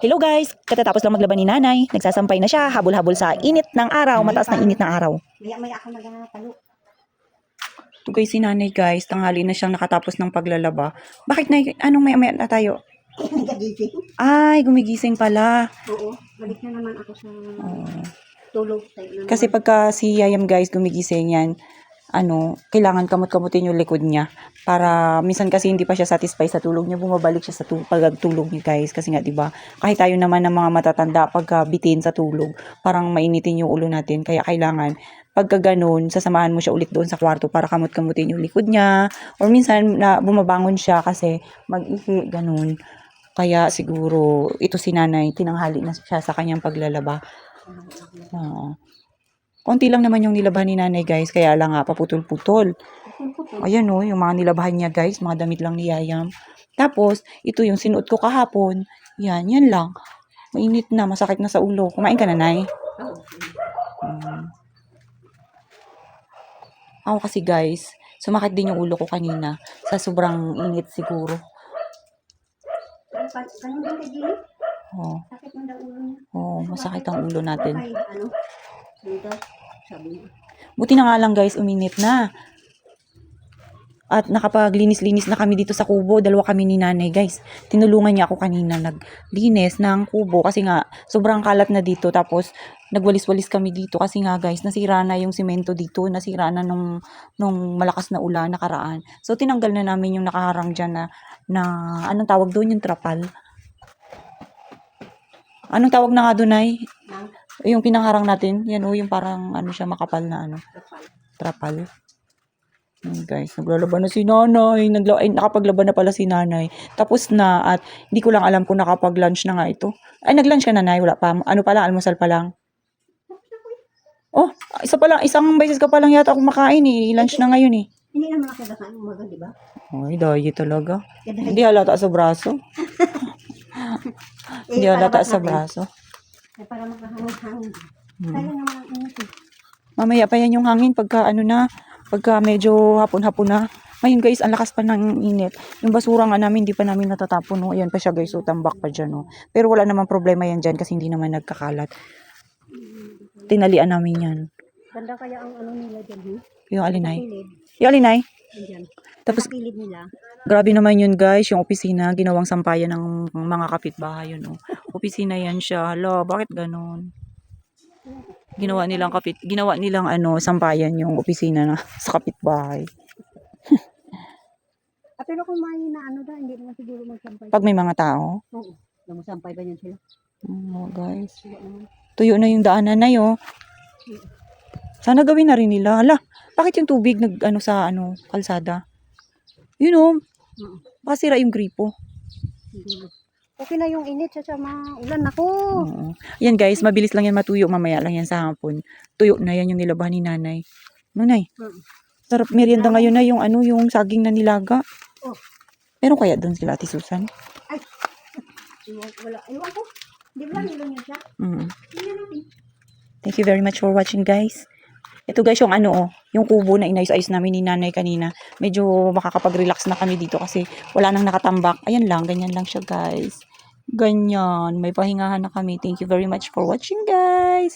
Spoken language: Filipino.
Hello guys! Katatapos lang maglaban ni nanay. Nagsasampay na siya, habol-habol sa init ng araw, mataas na init ng araw. Maya-maya ako magtalo. Ito guys, si nanay guys, tanghali na siyang nakatapos ng paglalaba. Bakit na, anong maya-maya na tayo? Nagising. Ay, gumigising pala. Oo. Balik na naman ako sa Oo. tulog. Tayo na Kasi pagka si Yayam guys gumigising yan, ano, kailangan kamot-kamutin yung likod niya. Para minsan kasi hindi pa siya satisfied sa tulog niya, bumabalik siya sa tu- pagtulog niya guys. Kasi nga, di ba kahit tayo naman ng mga matatanda, pagka bitin sa tulog, parang mainitin yung ulo natin. Kaya kailangan, pagka ganun, sasamahan mo siya ulit doon sa kwarto para kamot-kamutin yung likod niya. Or minsan, na bumabangon siya kasi mag-ihi, ganun. Kaya siguro, ito si nanay, tinanghali na siya sa kanyang paglalaba. Oo. Konti lang naman yung nilabahan ni nanay guys, kaya lang nga paputol-putol. Ayan o, yung mga nilabahan niya guys, mga damit lang ni Yayam. Tapos, ito yung sinuot ko kahapon. Yan, yan lang. Mainit na, masakit na sa ulo. Kumain ka na, Nay? Mm. Ako kasi guys, sumakit din yung ulo ko kanina. Sa sobrang init siguro. Ulo niya. oo, masakit ang ulo natin. Ano? Dito. Sabi niya. Buti na nga lang guys, uminit na. At nakapaglinis-linis na kami dito sa kubo. Dalawa kami ni nanay guys. Tinulungan niya ako kanina naglinis ng kubo kasi nga sobrang kalat na dito. Tapos nagwalis-walis kami dito kasi nga guys nasira na yung simento dito. Nasira na nung, nung malakas na ulan nakaraan. So tinanggal na namin yung nakaharang dyan na, na anong tawag doon yung trapal. Anong tawag na nga doon ay? Nang Yung pinangharang natin, yan o, yung parang ano siya makapal na ano trapal. Ayan, guys, naglalaban na si nanay. Nagla ay, nakapaglaban na pala si nanay. Tapos na at hindi ko lang alam kung nakapag-lunch na nga ito. Ay, nag-lunch ka nanay? Wala pa. Ano pa lang? Almusal pa lang? Oh, isa pa lang. Isang beses ka pa lang yata kumakain eh. Lunch na ngayon eh. Hindi naman ako nakain umaga, di ba? Ay, dahil talaga. Hindi halata sa braso. Hindi Eh, halata sa braso. Eh, para makahangin-hangin. Hmm. Kaya naman ang init eh. Mamaya pa yan yung hangin pagka ano na, pagka medyo hapon-hapon na. Ngayon guys, ang lakas pa ng init. Yung basura nga namin, hindi pa namin natatapon. No? Ayan pa siya guys, so tambak pa dyan. No? Pero wala namang problema yan dyan kasi hindi naman nagkakalat. Tinalian namin yan. Ganda kaya ang ano nila dyan, hmm? Yung alinay. Yung alinay. Andyan. Tapos, nila. grabe naman yun guys, yung opisina, ginawang sampayan ng mga kapitbahay yun. No? Opisina yan siya. Hala, bakit ganon? Ginawa nilang kapit, ginawa nilang ano, sampayan yung opisina na sa kapitbahay. Ah, pero kung may na ano daw, hindi naman siguro magsampay. Pag may mga tao, Oo. Namusampay ba yan sila? Oh, guys. Sila naman. Tuyo na yung daanan na yun. Sana gawin na rin nila. Hala, bakit yung tubig nag ano sa ano kalsada? Yun oh, Oo. baka sira yung gripo. Siguro. Okay na yung init sa sama. Ulan ako. Oo. Yan guys, mabilis lang yan matuyo. Mamaya lang yan sa hapon. Tuyo na yan yung nilabahan ni nanay. Nanay, Mm. sarap merienda ngayon na yung ano, yung saging na nilaga. Oh. Meron kaya doon sila, Ate Susan? Iwan- Wala. Iwan ko. Di ba nilo niya siya? Mm. Tingnan natin. Thank you very much for watching guys. Ito guys yung ano oh, yung kubo na inayos-ayos namin ni nanay kanina. Medyo makakapag-relax na kami dito kasi wala nang nakatambak. Ayan lang, ganyan lang siya guys. Ganyan, may pahingahan na kami. Thank you very much for watching guys.